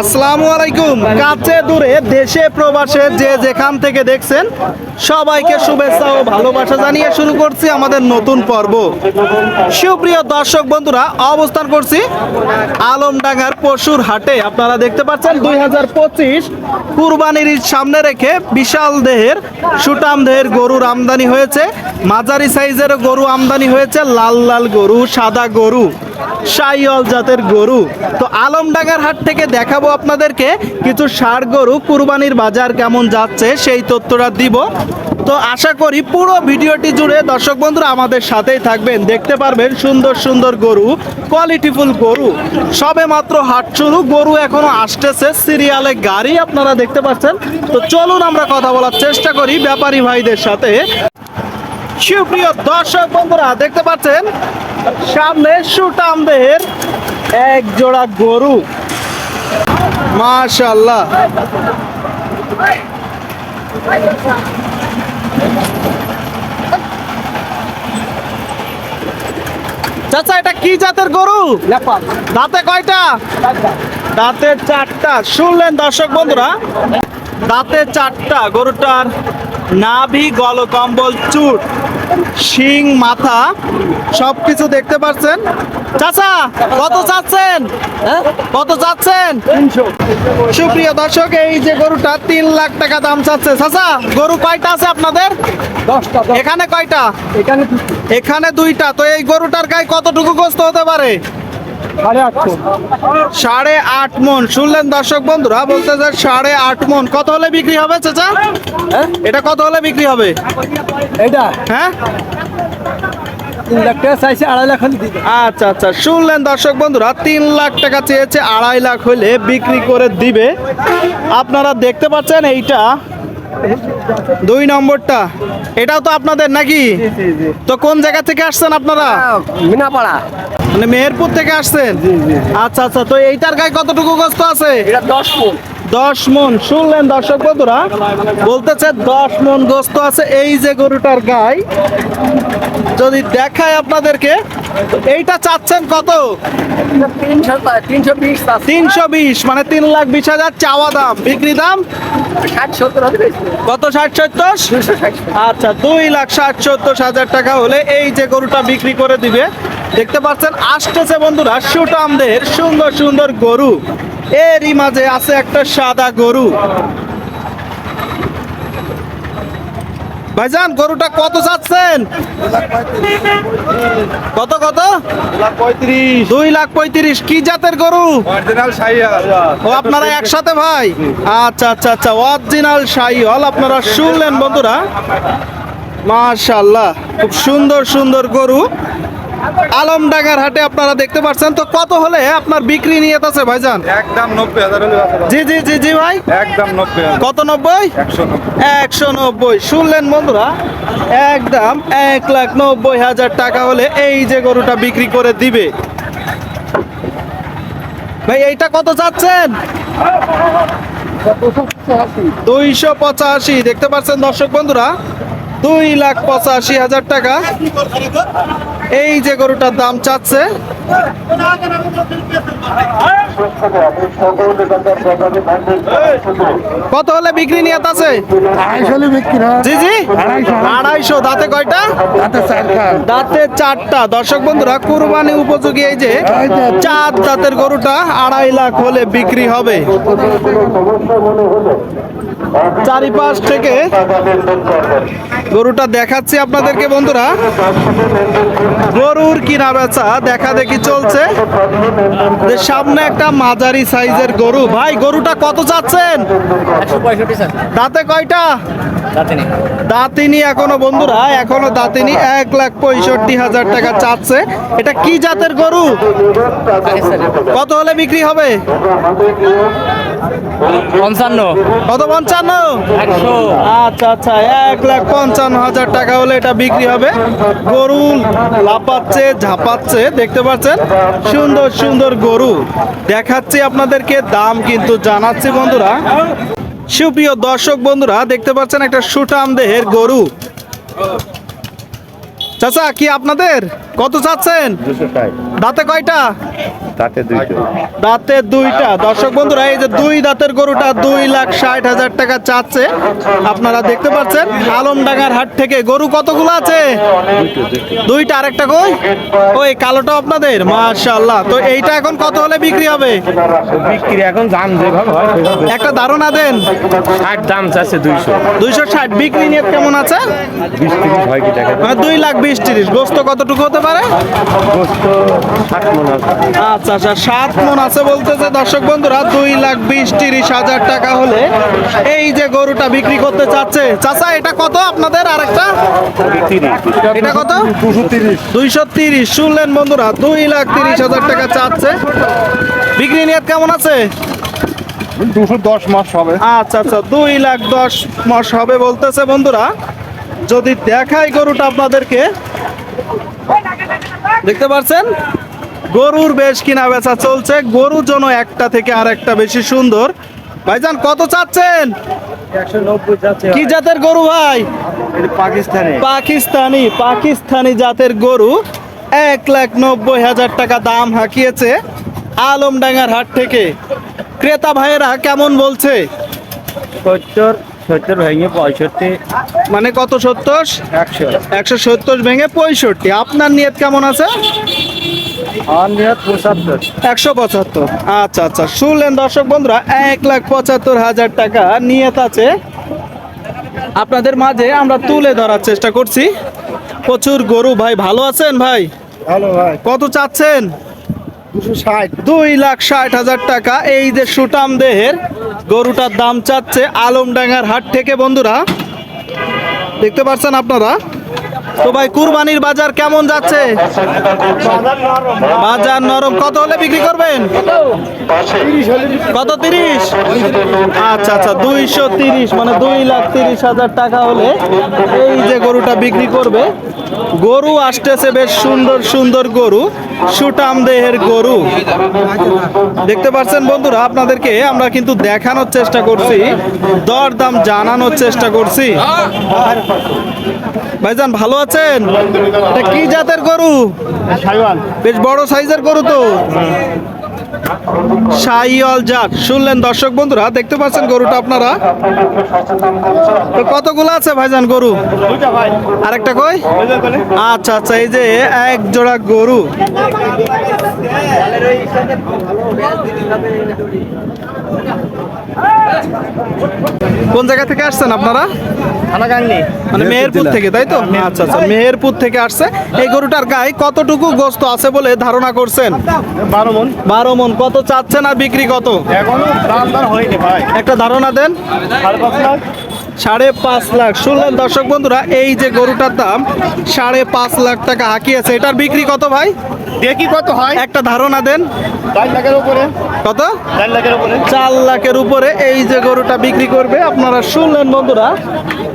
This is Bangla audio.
আসসালামু আলাইকুম। কাছে দূরে দেশে, প্রবাসে যে যেখান থেকে দেখছেন, সবাইকে শুভেচ্ছা ও ভালোবাসা জানিয়ে শুরু করছি আমাদের নতুন পর্ব। সুপ্রিয় দর্শক বন্ধুরা, অবস্থান করছি আলমডাঙ্গার পশুর হাটে। আপনারা দেখতে পাচ্ছেন, দুই হাজার পঁচিশ কুরবানির সামনে রেখে বিশাল দেহের, সুটাম দেহের গরুর আমদানি হয়েছে। মাঝারি সাইজের গরু আমদানি হয়েছে, লাল লাল গরু, সাদা গরু। সাইয়ল জাতের গরু। তো আলমডাঙ্গার হাট থেকে দেখাবো আপনাদেরকে কিছু ষাড় গরু, কুরবানির বাজার কেমন যাচ্ছে সেই তথ্যটা দিব। তো আশা করি পুরো ভিডিওটি জুড়ে দর্শক বন্ধুরা আমাদের সাথেই থাকবেন। দেখতে পারবেন সুন্দর সুন্দর গরু কোয়ালিটিফুল গরু। সবে মাত্র হাট শুরু, গরু এখনও আসতেছে, সিরিয়ালে গাড়ি আপনারা দেখতে পাচ্ছেন। তো চলুন আমরা কথা বলার চেষ্টা করি, ব্যাপারী ভাইদের সাথে। সুপ্রিয় দর্শক বন্ধুরা দেখতে পাচ্ছেন সামনে সুটাম দেহের এক জোড়া গরু। মাশাল্লাহ চাচা এটা কি জাতের গরু? দাঁতে কয়টা? দাঁতে চারটা। শুনলেন দর্শক বন্ধুরা দাঁতে চারটা। গরুটার নাভি গলকম্বল চুট। শিং মাথা সব কিছু দেখতে পাচ্ছেন চাচা কত চাচ্ছেন? কত চাচ্ছেন? সুপ্রিয় দর্শক এই যে গরুটা তিন লাখ টাকা দাম চাচ্ছে। চাচা গরু কয়টা আছে আপনাদের? এখানে কয়টা? এখানে এখানে দুইটা। তো এই গরুটার গায়ে কতটুকু গোস্ত হতে পারে? সাড়ে আট মন। শুনলেন দর্শক বন্ধুরা বলতে যে সাড়ে আট মন। কত হলে বিক্রি হবে চাচা? হ্যাঁ? এটা কত হলে বিক্রি হবে? এটা হ্যাঁ? তিন লাখ টাকা চাইছে আড়াই লাখ হলে আচ্ছা আচ্ছা। শুনলেন দর্শক বন্ধুরা তিন লাখ টাকা চেয়েছে আড়াই লাখ হলে বিক্রি করে দিবে। আপনারা দেখতে পাচ্ছেন এইটা। দুই নম্বরটা। এটাও তো আপনাদের নাকি? তো কোন জায়গা থেকে আসছেন আপনারা? মিনাপাড়া। মানে মেহেরপুর থেকে আসছেন? আচ্ছা আচ্ছা তো এইটার গায়ে কতটুকু গস্ত আছে? এটা দশ ফুল দশ মন, শুনলেন দর্শক বন্ধুরা? বলতেছে দশ মন গোস্ত আছে। এই যে গরুটার গায়ে যদি দেখায় আপনাদেরকে এইটা চাচ্ছেন কত? তিনশো বিশ মানে তিন লাখ বিশ হাজার চাওয়া দাম। বিক্রি দাম? কত, ষাট, সত্তর? আচ্ছা দুই লাখ ষাট, সত্তর হাজার টাকা হলে এই যে গরুটা বিক্রি করে দিবে। দেখতে পাচ্ছেন আসতেছে বন্ধুরা সুটামদের সুন্দর সুন্দর গরু। এরই মাঝে আছে একটা সাদা গরু। ভাইজান গরুটা কত চাচ্ছেন? কত কত? দুই লাখ পঁয়ত্রিশ। কি জাতের গরু? ও আপনারা একসাথে ভাই? আচ্ছা আচ্ছা আচ্ছা অরিজিনাল শাহি হল আপনারা শুনলেন বন্ধুরা? মাশাল্লাহ খুব সুন্দর সুন্দর গরু। আলমডাঙ্গার হাটে আপনারা দেখতে পাচ্ছেন। তো কত হলে আপনার বিক্রি নিয়ে আছে ভাইজান? একদম নব্বই হাজার। জি জি জি জি ভাই। একদম নব্বই কত নব্বই। একশো নব্বই। শুনলেন বন্ধুরা একদম এক লাখ নব্বই হাজার টাকা হলে এই যে গরুটা বিক্রি করে দিবে। ভাই এইটা কত চাচ্ছেন? দুইশো পঁচাশি। দেখতে পাচ্ছেন দর্শক বন্ধুরা দুই লাখ পঁচাশি হাজার টাকা। এই যে গরুটার দাম চাচ্ছে। কত হলে বিক্রি নিয়ে আছে আড়াইশো বিক্রি জি জি। আড়াইশো। আড়াইশো দাঁতে কয়টা? দাঁতে চারটা। দর্শক বন্ধুরা কুরবানি উপযোগী এই যে চার দাঁতের গরুটা আড়াই লাখ হলে বিক্রি হবে। চারিপাশ থেকে গরুটা দেখাচ্ছি আপনাদেরকে বন্ধুরা। গরুর কিনা বেচা দেখা দেখি চলছে। যে সামনে একটা মাঝারি সাইজের গরু। ভাই গরুটা কত চাচ্ছেন? দাঁতে কয়টা? দাঁতিনি। এখনও বন্ধুরা এখনও দাঁতিনি। এক লাখ পঁয়ষট্টি হাজার টাকা চাচ্ছে। এটা কি জাতের গরু? কত হলে বিক্রি হবে? পঞ্চান্ন। কত পঞ্চান্ন? একশো। আচ্ছা আচ্ছা এক লাখ পঞ্চান্ন হাজার টাকা হলে এটা বিক্রি হবে। গরু লাপাচ্ছে ঝাপাচ্ছে দেখতে পাচ্ছেন? সুন্দর সুন্দর গরু। দেখাচ্ছি আপনাদেরকে দাম কিন্তু জানাচ্ছি বন্ধুরা। সুপ্রিয় দর্শক বন্ধুরা দেখতে পাচ্ছেন একটা সুটাম দেহের গরু। চাচা কি আপনাদের? কত চাচ্ছেন? দাঁতে কয়টা? দাঁতে দুইটো। দুইটা। দর্শক বন্ধুরা এই যে দুই দাঁতের গরুটা দুই লাখ ষাট হাজার টাকা চাচ্ছে। আপনারা দেখতে পাচ্ছেন আলমডাঙ্গার হাট থেকে গরু কতগুলো আছে? দুইটা আরেকটা কই? ওই কালোটা আপনাদের মাশাআল্লাহ। তো এইটা এখন কত হলে বিক্রি হবে? বিক্রি এখন দাম যেভাবে হয় একটা ধারণা দেন। ষাট দাম চাচ্ছে দুইশো। দুইশো ষাট। বিক্রি নিয়ে কেমন আছে? হয় মানে দুই লাখ বিশ তিরিশ। গোস্ত কতটুকু হতে পারে? আচ্ছা আচ্ছা সাত মন আছে বলতেছে। দর্শক বন্ধুরা দুই লাখ বিশ তিরিশ হাজার টাকা হলে এই যে গরুটা বিক্রি করতে চাচ্ছে। চাচা এটা কত আপনাদের আরেকটা? এটা কত? দুইশো তিরিশ। শুনলেন বন্ধুরা দুই লাখ তিরিশ হাজার টাকা চাচ্ছে। বিক্রি নিয়ত কেমন আছে? দুশো দশ মাস হবে। আচ্ছা আচ্ছা দুই লাখ দশ মাস হবে বলতেছে বন্ধুরা। যদি দেখাই গরুটা আপনাদেরকে দেখতে পাচ্ছেন? গরুর বেশ কিনা বেচা চলছে। গরুর জন্য একটা থেকে আর একটা বেশি সুন্দর। ভাইজান কত চাচ্ছেন? কি জাতের গরু ভাই? পাকিস্তানি। পাকিস্তানি পাকিস্তানি জাতের গরু। এক লাখ নব্বই হাজার টাকা দাম হাঁকিয়েছে আলমডাঙ্গার হাট থেকে। ক্রেতা ভাইয়েরা কেমন বলছে? সত্তর। সত্তর ভেঙে পঁয়ষট্টি। মানে কত সত্তর? একশো। একশো সত্তর ভেঙে পঁয়ষট্টি। আপনার নিয়ত কেমন আছে? একশো পঁচাত্তর। আচ্ছা আচ্ছা। শুনলেন দর্শক বন্ধুরা এক লাখ পঁচাত্তর হাজার টাকা নিয়ত আছে। আপনাদের মাঝে আমরা তুলে ধরার চেষ্টা করছি। প্রচুর গরু ভাই ভালো আছেন ভাই? ভালো ভাই। কত চাচ্ছেন? দুই লাখ ষাট হাজার টাকা এই যে সুটাম দেহের গরুটার দাম চাচ্ছে হাট থেকে, বন্ধুরা। দেখতে পাচ্ছেন আপনারা? কুরবানির বাজার কেমন যাচ্ছে? বাজার নরম। কত হলে বিক্রি করবেন? কত, তিরিশ? আচ্ছা আচ্ছা দুইশো তিরিশ মানে দুই লাখ তিরিশ হাজার টাকা হলে এই যে গরুটা বিক্রি করবে। গরু আসতেছে বেশ সুন্দর সুন্দর গরু। সুটাম দেহের গরু। দেখতে পাচ্ছেন বন্ধুরা আপনাদেরকে আমরা কিন্তু দেখানোর চেষ্টা করছি দর দাম জানানোর চেষ্টা করছি। ভাইজান ভালো আছেন? এটা কি জাতের গরু? বেশ বড় সাইজের গরু তো। সাইওয়াল জাত। শুনলেন দর্শক বন্ধুরা, দেখতে পাচ্ছেন গরুটা আপনারা? তো কতগুলো আছে ভাইজান গরু? আরেকটা কই? আচ্ছা আচ্ছা এই যে এক জোড়া গরু। কোন জায়গা থেকে আসছেন আপনারা? মানে মেহেরপুর থেকে তাই তো? আচ্ছা আচ্ছা মেহেরপুর থেকে আসছে। এই গরুটার গায়ে কতটুকু গোস্ত আছে বলে ধারণা করছেন? বারো মন। বারো মন। কত চাচ্ছেন আর বিক্রি কত? একটা ধারণা দেন। সাড়ে পাঁচ লাখ। সাড়ে পাঁচ লাখ। শুনলেন দর্শক বন্ধুরা এই যে গরুটার দাম সাড়ে পাঁচ লাখ টাকা হাঁকিয়েছে। এটার বিক্রি কত ভাই? দেখি কত হয়। একটা ধারণা দেন। চার লাখের উপরে। কত? চার লাখের উপরে। চার লাখের উপরে এই যে গরুটা বিক্রি করবে। আপনারা শুনলেন বন্ধুরা